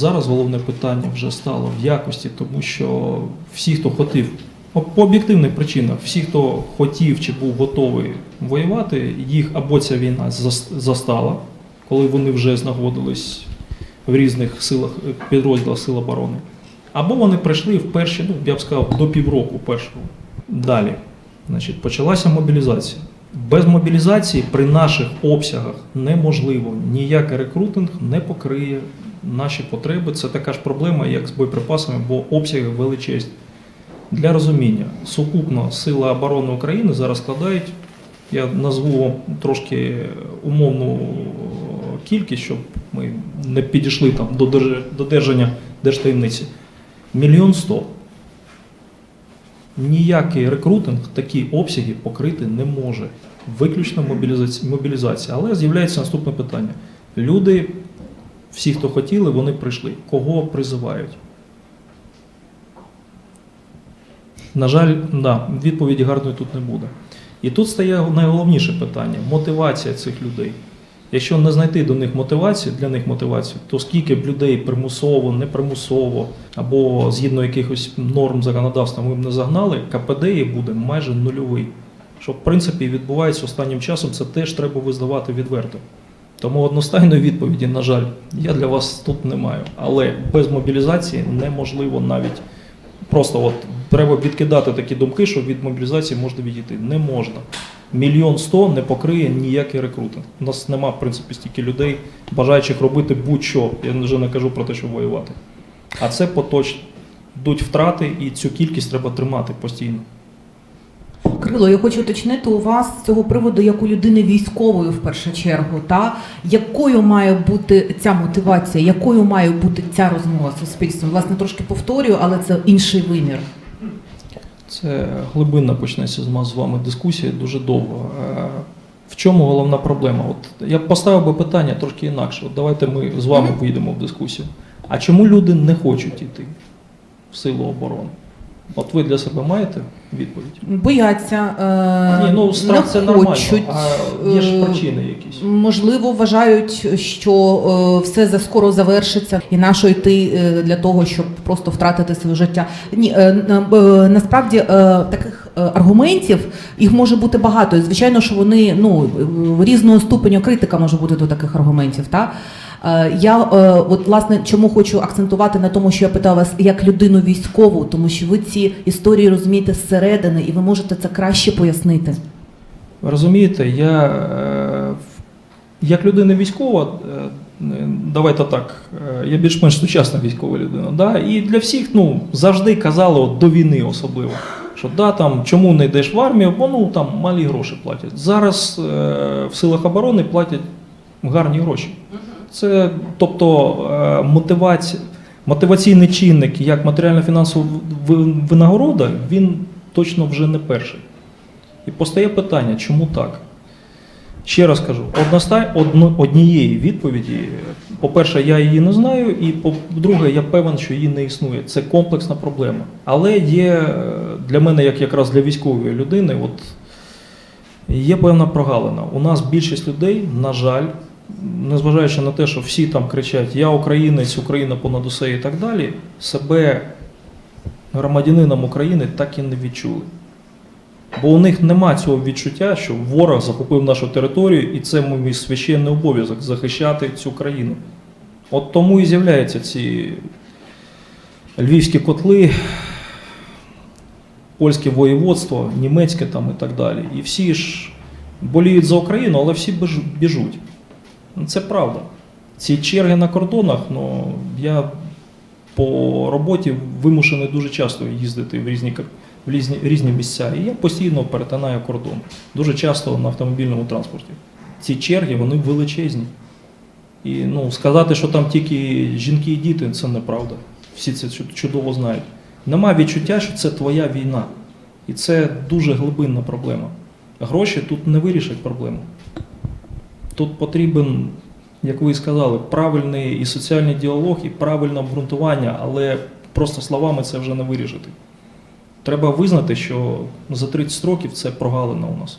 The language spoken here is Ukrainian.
Зараз головне питання вже стало в якості, тому що всі, хто хотів, по об'єктивних причинах, всі, хто хотів чи був готовий воювати, їх або ця війна зас- застала, коли вони вже знаходились в різних силах підрозділах Сил оборони, або вони прийшли в перші, ну я б сказав, до півроку першого. Далі, значить, почалася мобілізація. Без мобілізації при наших обсягах неможливо. Ніякий рекрутинг не покриє наші потреби. Це така ж проблема, як з боєприпасами, бо обсяги величезні. Для розуміння, сукупно Сили оборони України зараз складають, я назву вам трошки умовну кількість, щоб ми не підійшли там до держ- додержання держтаємниці. Мільйон сто. Ніякий рекрутинг такі обсяги покрити не може. Виключно мобілізація. Але з'являється наступне питання. Люди, всі, хто хотіли, вони прийшли. Кого призивають? На жаль, да, відповіді гарної тут не буде. І тут стає найголовніше питання мотивація цих людей. Якщо не знайти до них мотивацію, для них мотивацію, то скільки б людей примусово, непримусово або згідно якихось норм законодавства ми б не загнали, КПД буде майже нульовий. Що в принципі відбувається останнім часом, це теж треба визнавати відверто. Тому одностайної відповіді, на жаль, я для вас тут не маю. Але без мобілізації неможливо навіть просто от треба відкидати такі думки, що від мобілізації можна відійти. Не можна. Мільйон сто не покриє ніякий рекрутинг. У нас нема, в принципі, стільки людей, бажаючих робити будь-що. Я вже не кажу про те, що воювати. А це поточно. Йдуть втрати, і цю кількість треба тримати постійно. Крило, я хочу уточнити у вас з цього приводу, як у людини військової в першу чергу, та якою має бути ця мотивація, якою має бути ця розмова з суспільством? Власне, трошки повторюю, але це інший вимір. Це глибинна почнеться з нас з вами дискусія дуже довго. Е, В чому головна проблема? От я б поставив би питання трошки інакше. От давайте ми з вами вийдемо в дискусію. А чому люди не хочуть йти в силу оборони? От ви для себе маєте відповідь? Бояться, е, Ні, ну страх не це нормально. хочуть, А є ж е, причини якісь. Можливо, вважають, що е, все за скоро завершиться, і нащо йти е, для того, щоб просто втратити своє життя. Ні, е, на- е, насправді е, таких е, аргументів їх може бути багато. Звичайно, що вони ну е, різного ступеню критика може бути до таких аргументів. Та Е, я е, от власне чому хочу акцентувати на тому, що я питала вас як людину військову, тому що ви ці історії розумієте зсередини, і ви можете це краще пояснити. Розумієте, я е, як людина військова, е, давайте так, е, я більш-менш сучасна військова людина. Да? І для всіх ну, завжди казали от, до війни особливо. Що да, там, чому не йдеш в армію, бо ну, там малі гроші платять. Зараз е, в силах оборони платять гарні гроші. Це тобто е, мотивація, мотиваційний чинник, як матеріально-фінансова винагорода, він точно вже не перший. І постає питання, чому так? Ще раз кажу, одностай, одно, однієї відповіді, по-перше, я її не знаю, і по-друге, я певен, що її не існує. Це комплексна проблема. Але є е, для мене, як якраз для військової людини, от, є певна прогалина. У нас більшість людей, на жаль, незважаючи на те, що всі там кричать Я українець, Україна понад усе і так далі, себе громадянином України так і не відчули. Бо у них нема цього відчуття, що ворог захопив нашу територію, і це мій священний обов'язок захищати цю країну. От тому і з'являються ці львівські котли, польське воєводство, німецьке там і так далі. І всі ж боліють за Україну, але всі біжуть. Ну, Це правда. Ці черги на кордонах, ну я по роботі вимушений дуже часто їздити в різні, в різні, різні місця. І я постійно перетинаю кордон. Дуже часто на автомобільному транспорті. Ці черги вони величезні. І ну, сказати, що там тільки жінки і діти, це неправда. Всі це чудово знають. Нема відчуття, що це твоя війна. І це дуже глибинна проблема. Гроші тут не вирішать проблему. Тут потрібен, як ви і сказали, правильний і соціальний діалог, і правильне обґрунтування, але просто словами це вже не вирішити. Треба визнати, що за 30 років це прогалина у нас.